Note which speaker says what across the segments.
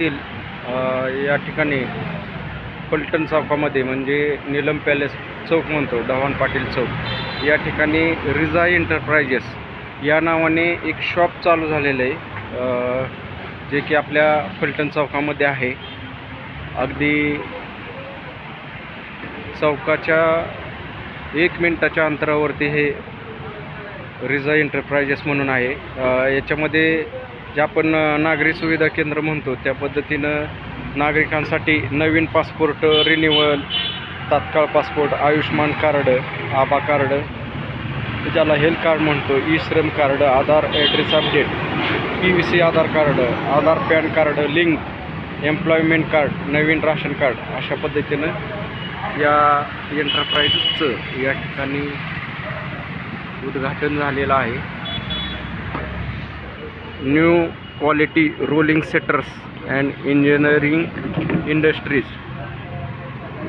Speaker 1: येथील या ठिकाणी पलटण चौकामध्ये म्हणजे नीलम पॅलेस चौक म्हणतो ढवाण पाटील चौक या ठिकाणी रिझा एंटरप्रायजेस या नावाने एक शॉप चालू झालेलं आहे. जे की आपल्या फलटण चौकामध्ये आहे. अगदी चौकाच्या एक मिनटाच्या अंतरावरती हे रिझा एंटरप्रायजेस म्हणून आहे. याच्यामध्ये जे आपण नागरी सुविधा केंद्र म्हणतो त्या पद्धतीनं नागरिकांसाठी नवीन पासपोर्ट रिन्युअल तात्काळ passport Ayushman card ABHA card ज्याला हेल्थ कार्ड म्हणतो E Shram card Aadhaar address update P V C Aadhaar card Aadhaar PAN card link employment card नवीन राशन कार्ड अशा पद्धतीनं या एंटरप्राईजचं या ठिकाणी उद्घाटन झालेलं आहे. New quality rolling shutters and engineering industries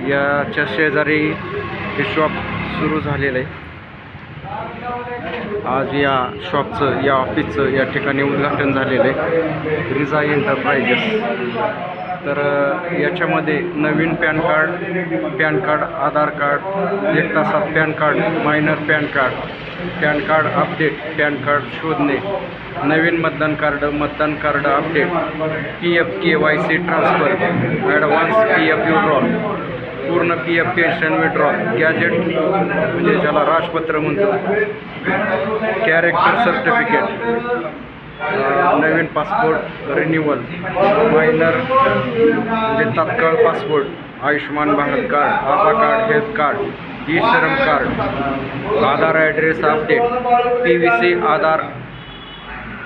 Speaker 1: याच्या शेजारी हे शॉप सुरू झालेलं आहे. आज या शॉपचं या ऑफिसचं या ठिकाणी उद्घाटन झालेलं आहे. रिझा एंटरप्राइजेस तर याच्यामध्ये नवीन PAN card PAN card Aadhaar card एक तासात PAN card minor PAN card PAN card update PAN card शोधणे नवीन मतदान कार्ड मतदान card update P F K Y C transfer advance P F withdrawal पूर्ण P F pension withdrawal gazette म्हणजे ज्याला राजपत्र म्हणतो कॅरेक्टर सर्टिफिकेट नवीन पासपोर्ट रिन्युअल मायनर म्हणजे तात्काळ पासपोर्ट आयुष्मान भारत कार्ड आभा card health card E Shram card Aadhaar address update P V C Aadhaar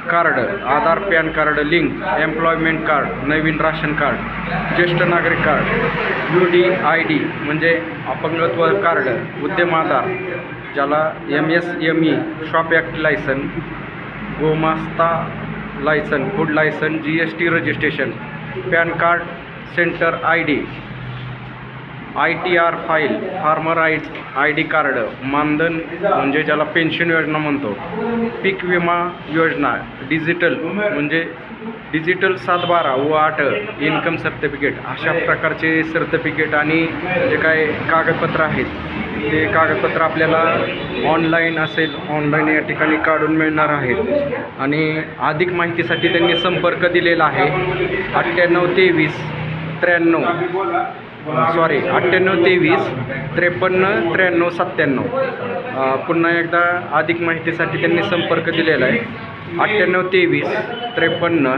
Speaker 1: card Aadhaar PAN card link employment card नवीन ration card ज्येष्ठ नागरिक card U D I D म्हणजे अपंगत्व card Udyam Aadhaar ज्याला M S M E shop act licence Gomasta licence food licence G S T registration PAN card centre I D. I T R file farmer I I D card मानधन म्हणजे ज्याला pension योजना म्हणतो. पीक विमा योजना digital म्हणजे digital सात बारा व आठ इन्कम सर्टिफिकेट अशा प्रकारचे सर्टिफिकेट आणि जे काय कागदपत्र आहेत ते कागदपत्र आपल्याला ऑनलाईन असेल ऑनलाईन या ठिकाणी काढून मिळणार आहेत. आणि अधिक माहितीसाठी त्यांनी संपर्क दिलेला आहे अठ्ठ्याण्णव तेवीस त्र्याण्णव. सॉरी अठ्ठ्याण्णव तेवीस त्रेपन्न त्र्याण्णव सत्त्याण्णव. पुन्हा एकदा अधिक माहितीसाठी त्यांनी संपर्क दिलेला आहे. अठ्ठ्याण्णव तेवीस त्रेपन्न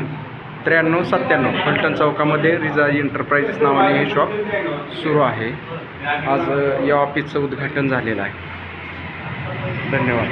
Speaker 1: त्र्याण्णव सत्त्याण्णव. फलटण चौकामध्ये रिजा एंटरप्राइजेस नावाने हे शॉप सुरू आहे. आज या ऑफिसचं उद्घाटन झालेलं आहे. धन्यवाद.